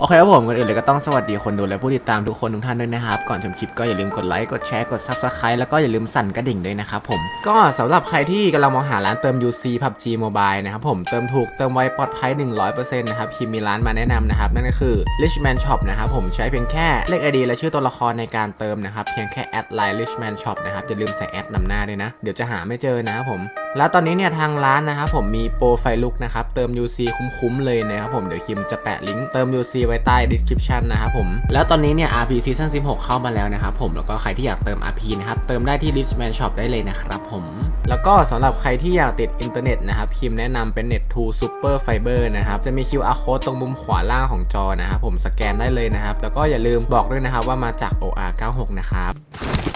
โอเคครับผมก่อนอื่นเลยก็ต้องสวัสดีคนดูและผู้ติดตามทุกคนทุกท่านด้วยนะครับ ก่อนชมคลิปก็อย่าลืมกดไลค์กดแชร์กด Subscribe แล้วก็อย่าลืมสั่นกระดิ่งด้วยนะครับผมก็สำหรับใครที่กำลังมองหาร้านเติม UC PUBG Mobile นะครับผมเติมถูกเติมไวปลอดภัย 100%นะครับคิมมีร้านมาแนะนำนะครับนั่นก็คือ Richman Shop นะครับผมใช้เพียงแค่เลข ID และชื่อตัวละครในการเติมนะครับเพียงแค่แอดไลน์ Richman Shop นะครับอย่าลืมใส่แอดนำหน้าด้วยนะเดี๋ยวจะหาไม่เจอนะครับผมแล้วตอนนี้เนี่ยทางร้านนะครับผมมีโปรไฟลุกนะครับเติม UC คุ้มๆเลยนะครับผมเดี๋ยวคิมจะแปะลิงก์เติม UC ไว้ใต้ description นะครับผม แล้วตอนนี้เนี่ย RP Season 16 เข้ามาแล้วนะครับผม แล้วก็ใครที่อยากเติม RP นะครับเติมได้ที่ Richman Shop ได้เลยนะครับผม แล้วก็สำหรับใครที่อยากติดอินเทอร์เน็ตนะครับคิมแนะนำเป็น Net 2 Super Fiber นะครับจะมี QR code ตรงมุมขวาล่างของจอนะครับผมสแกนได้เลยนะครับแล้วก็อย่าลืมบอกด้วยนะครับว่ามาจาก OR 96 นะครับ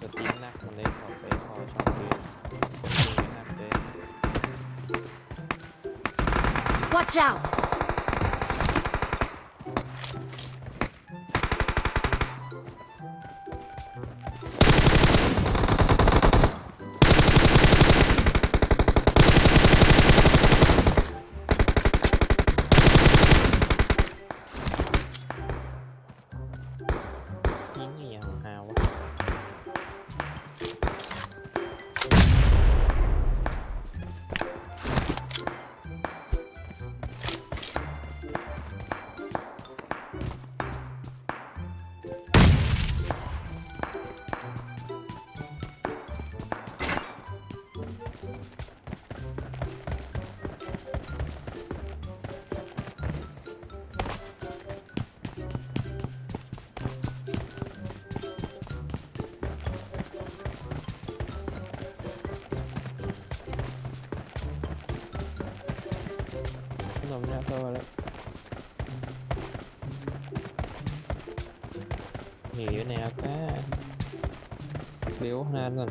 สตรีมหนักมันเลยขอไปขอช่องเลยหนักเลย Watch out! ผมเนี่ยตัวแล้วหนีอยู่ไหนครับแม่เลี้ยวนานก่อน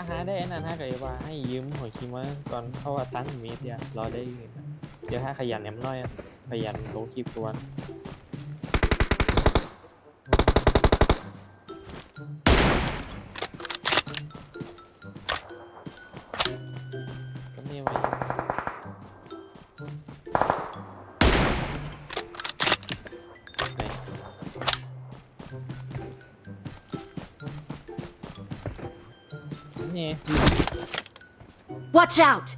าหาได้อันนั้นถ้าเกิดว่าให้ยืมหัวคิมว่าก่อนเข้าอัตั้งเมตรเดียรอได้เยู่นะเดี๋ยวถ้าขยันแอมน้อยอะขยันลงคลิปตัวน ไหนนี่ Watch out!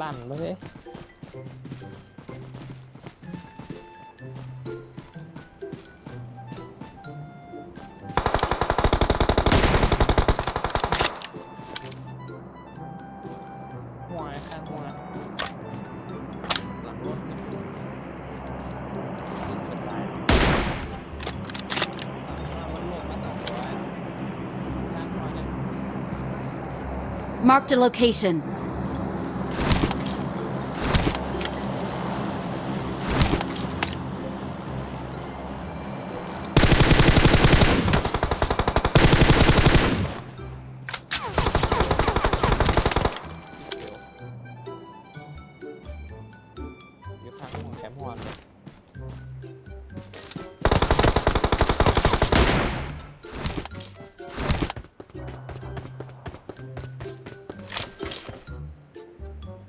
ลั่นมาเลย Marked a location.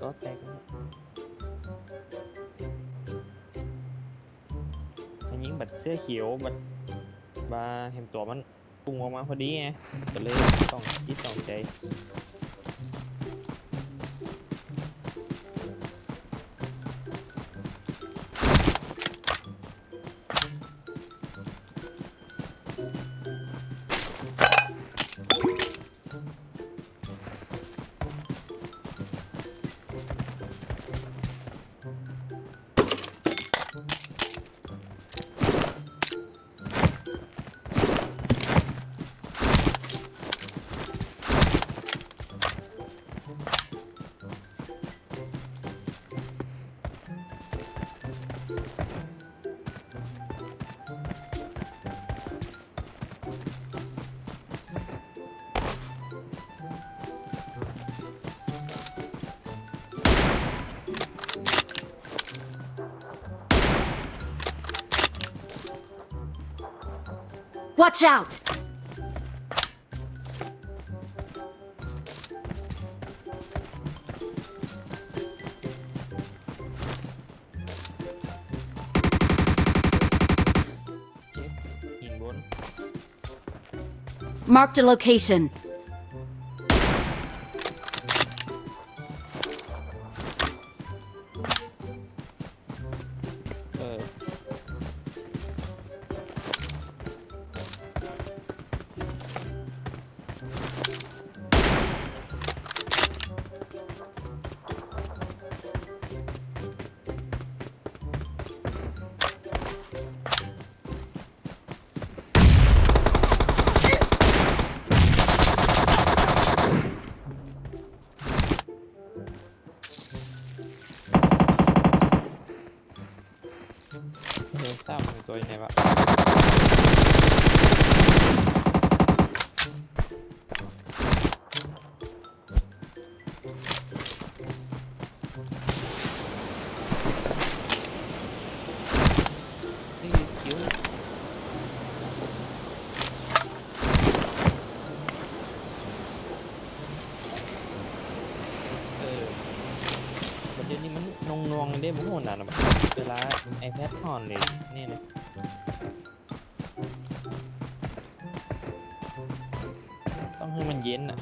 ตัวแตกแล้วอันยิงบัดเสื้อเขียวบัดบาเห็นตัวมันปุ่งออกมาพอดีไงก็เลยต้องคิดต้องใจ Watch out! เจ็บหินบน Marked a location. เออทราบมันตัวยังไงวะ นงนวงๆได้บุ้งหนานะเวลาไอแพดอ่อนเลยนี่เลยต้องให้มันเย็นอะ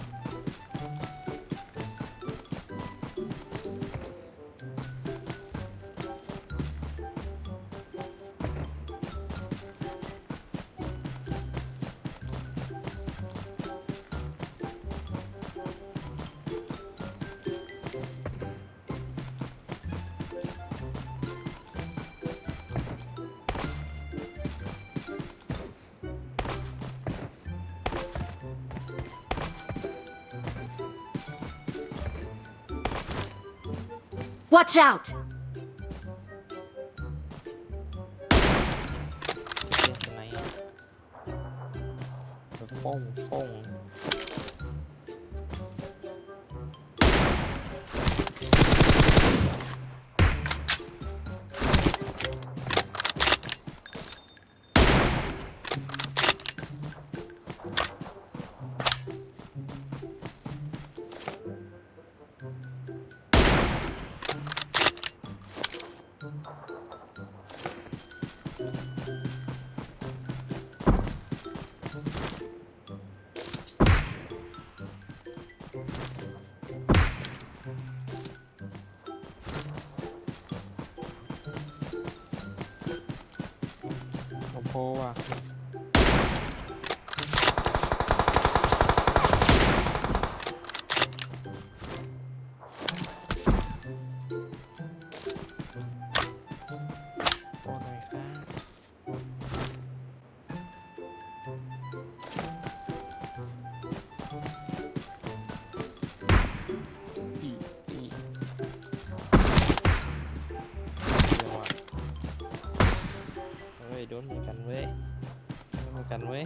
Watch out! นเหมือนกันเว้ยเหมือนกันเว้ย